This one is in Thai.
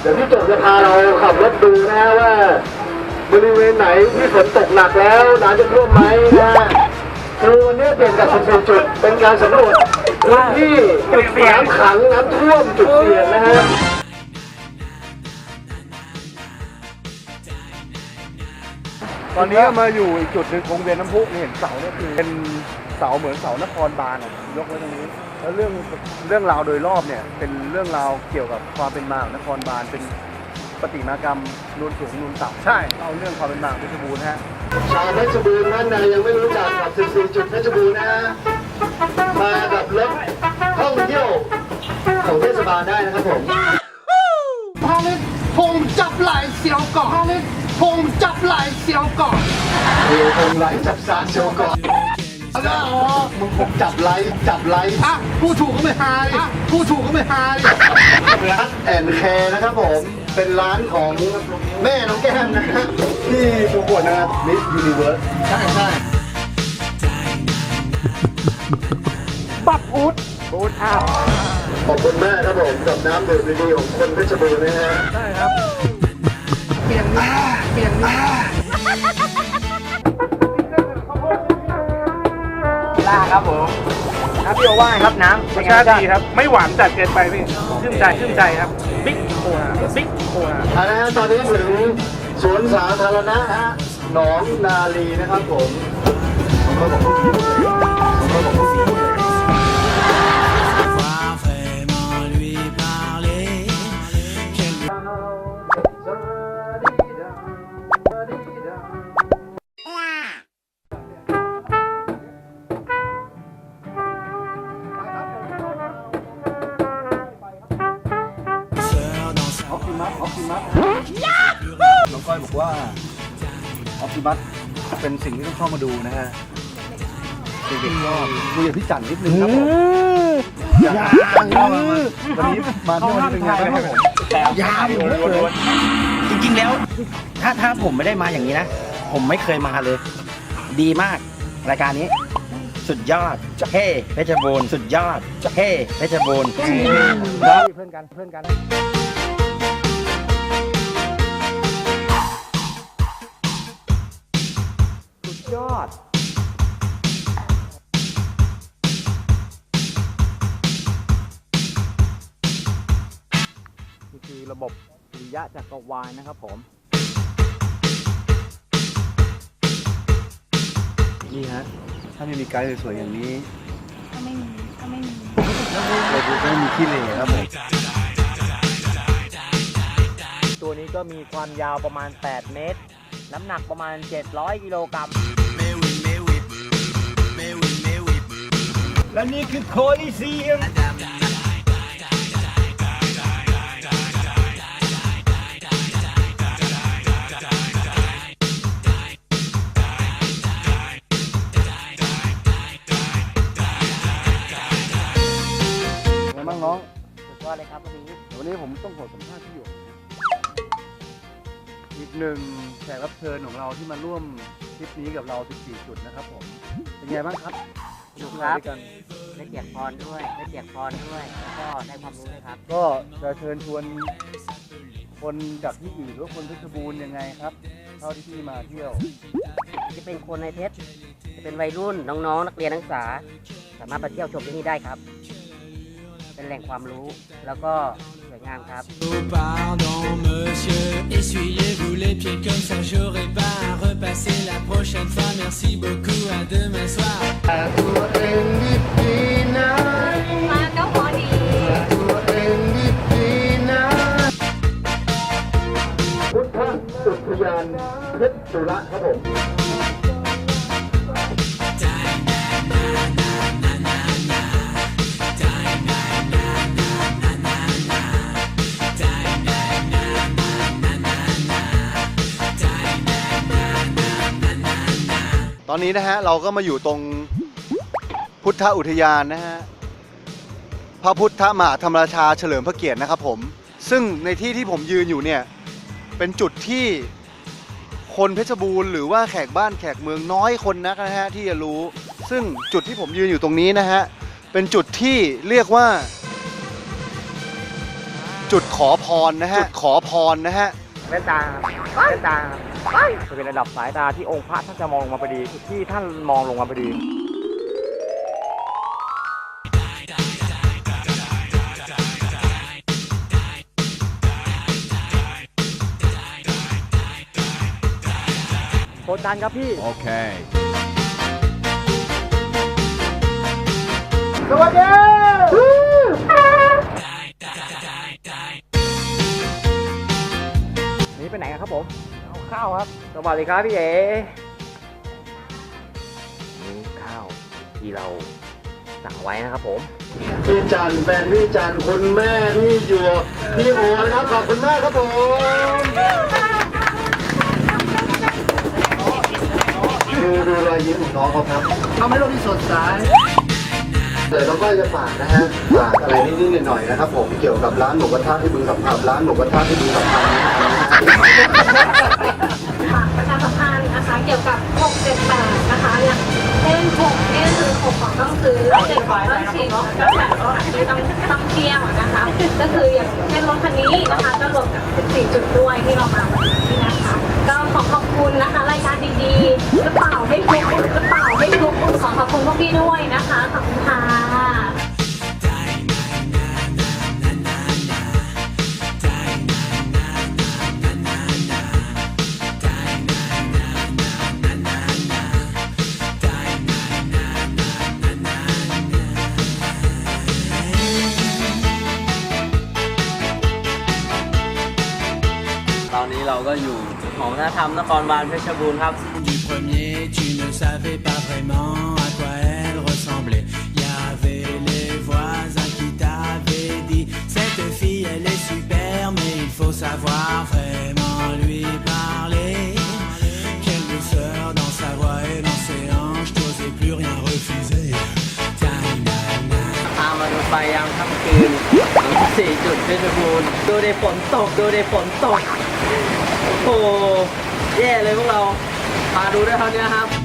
เดี๋ยวพี่จบจะพาเราขับรถดูนะฮะว่า บริเวณไหนที่ฝนตกหนักแล้วน้ำจะท่วมไหมนะฮะคือวันนี้เปลี่ยนจาก14จุดเป็นการสำรวจพื้นที่จุดน้ำขังน้ำท่วมจุดเสี่ยงนะฮะตอนนี้มาอยู่อีกจุดหนึ่งวงเวียนน้ำพุนี่เห็นเสาเนี่ยคือเป็น เสาเหมือนเสานครบาลอะยกไว้ตรงนี้ แล้วเรื่องเรื่องราวโดยรอบเนี่ย เป็นเรื่องราวเกี่ยวกับความเป็นมาของนครบาลเป็นปฏิมากรรมนูนสูงนูนต่ำใช่เอาเรื่องความเป็นมาของเพชรบูรณ์ฮะชาวเพชรบูรณ์ท่านใดยังไม่รู้จักกับ14จุดเพชรบูรณ์นะฮะมากับรถท่องเที่ยวของเทศบาลได้นะครับผมพาลิผมจับไหลเสียวก่อนพาลิผมจับไหลเสียวก่อนเดี๋ยวผมไลฟ์จับสารโชว์ก่อน แล้วอ๋อมึงผมจับไลฟ์จับไลฟ์อะผู้ถูกก็ไม่หายอะผู้ถูกก็ไม่หายร้านแอนแคร์นะครับผม เป็นร้านของแม่น้องแก้มนะฮะที่ประกวดนะครับมิสยูนิเวิร์สใช่ใช่บักอูดอูดอ้าวขอบคุณมากครับผมกับน้ำดื่มดีๆของคนเพชรบูรณ์นะฮะได้ครับเปลี่ยนหน้าเปลี่ยนหน้า ล่าครับผมน้ำพี่โอว่าไงครับน้ำรสชาติดีครับ ไม่หวานจัดเกินไปพี่ชื่นใจชื่นใจครับ บิ๊กโคนาบิ๊กโคนาเอาละฮะตอนนี้ถึงสวนสาธารณะฮะหนองนาลีนะครับผมผมก็บอกผู้หญิงผม มัสออปติมัสน้องก้อยบอกว่าออปติมัสเป็นสิ่งที่ต้องเข้ามาดูนะฮะเด็กๆก็คุยกับพี่จันนิดนึงครับผมอยากจังเลยวันนี้มาเที่ยววันนี้เป็นไงบ้างครับผมยาวจริงๆแล้ว ถ้าถ้าผมไม่ได้มาอย่างนี้นะ ผมไม่เคยมาเลย ดีมากรายการนี้ สุดยอดเฮ้เพชรบูรณ์สุดยอดเฮ้เพชรบูรณ์ครับเพื่อนกันเพื่อนกัน อดนี่คือระบบสุริยะจักรวาลนะครับผมนี่ฮะถ้าไม่มีไกด์สวยๆอย่างนี้ก็ไม่มีก็ไม่มีเราจะไม่มีขี้เหร่ครับผมตัวนี้ก็มีความยาวประมาณ 8 เมตร น้ำหนักประมาณ 700 กิโลกรัม และนี่คือโคลิเซียมไงบ้างน้องสุดยอดเลยครับวันนี้วันนี้ผมต้องขอสัมภาษณ์พี่หยกอีกหนึ่งแขกรับเชิญของเราที่มาร่วมทริปนี้กับเรา 14 จุดนะครับผม เป็นไงบ้างครับ สนุกครับด้วยกันได้เปียกพรด้วย ได้เปียกพรด้วย แล้วก็ได้ความรู้ด้วยครับ ก็จะเชิญชวนคนจากที่อื่นหรือว่าคนเพชรบูรณ์ยังไงครับ เท่าที่พี่มาเที่ยวจะเป็นคนในเพชร จะเป็นวัยรุ่นน้องๆ นักเรียนนักศึกษา สามารถมาเที่ยวชมที่นี่ได้ครับ เป็นแหล่งความรู้แล้วก็สวยงามครับ Oh, pardon, monsieur, essuyez-vous les pieds comme ça, j'aurai pas à repasser la prochaine fois. Merci beaucoup, à demain soir. ตัวเองะครับผมตอนนี้นะฮะเราก็มาอยู่ตรงพุทธอุทยานนะฮะพระพุทธมหาธรรมราชาเฉลิมพระเกียรตินะครับผม ซึ่งในที่ที่ผมยืนอยู่เนี่ย เป็นจุดที่ คนเพชรบูรณ์หรือว่าแขกบ้านแขกเมืองน้อยคนนักนะฮะที่จะรู้ ซึ่งจุดที่ผมยืนอยู่ตรงนี้นะฮะ เป็นจุดที่เรียกว่า จุดขอพรนะฮะจุดขอพรนะฮะ แว่นตาแว่นตาจะเป็นระดับสายตาที่องค์พระท่านจะมองลงมาพอดีที่ท่านมองลงมาพอดี โคตรดันครับพี่สวัสดีนี่ไปไหนกันครับผมเอาข้าวครับ สวัสดีครับพี่เอ๋นี่ข้าวที่เราสั่งไว้นะครับผม พี่จันแฟนพี่จันคุณแม่พี่หยวกพี่โอนะครับขอบคุณมากครับผม ดูดูรอยยิ้มของน้องเขาครับทำให้โลกที่สดใสเดี๋ยวเราก็จะฝากนะฮะฝากอะไรนิดๆหน่อยๆนะครับผมเกี่ยวกับร้านหมูกระทะที่บึงสัมผัสร้านหมูกระทะที่บึงสัมผัสนะฮะฝากประชาสัมพันธ์นะคะเกี่ยวกับ 678 นะคะอย่างเช่น6 ต้องซื้อต้องซื้อ7ของต้องชิมแบบที่ต้องต้องเที่ยวนะคะ ก็คืออย่างเช่นรถคันนี้นะคะก็รวมกับ 14 จุดด้วยที่เรามาวันนี้นะคะ ก็ขอขอบคุณนะคะ รายการดีๆกระเป๋าให้ทุกกระเป๋าให้ทุก ก็อยู่ของวัฒนธรรมนครบาลเพชรบูรณ์ครับ Du premier, tu ne savais pas vraiment à quoi elle ressemblait. Y avait les voisins qui t'avaient dit Cette fille, elle est super, mais il faut savoir vraiment lui parler. Quelle douceur dans sa voix et dans ses hanches, t'osais plus rien refuser. Ta-na-na. พามาดูไฟยามค่ำคืนสี่จุดเพชรบูรณ์ดูในฝนตกดูในฝนตก โอ้โหแย่เลยพวกเรามาดูด้วยครับเนี่ยครับ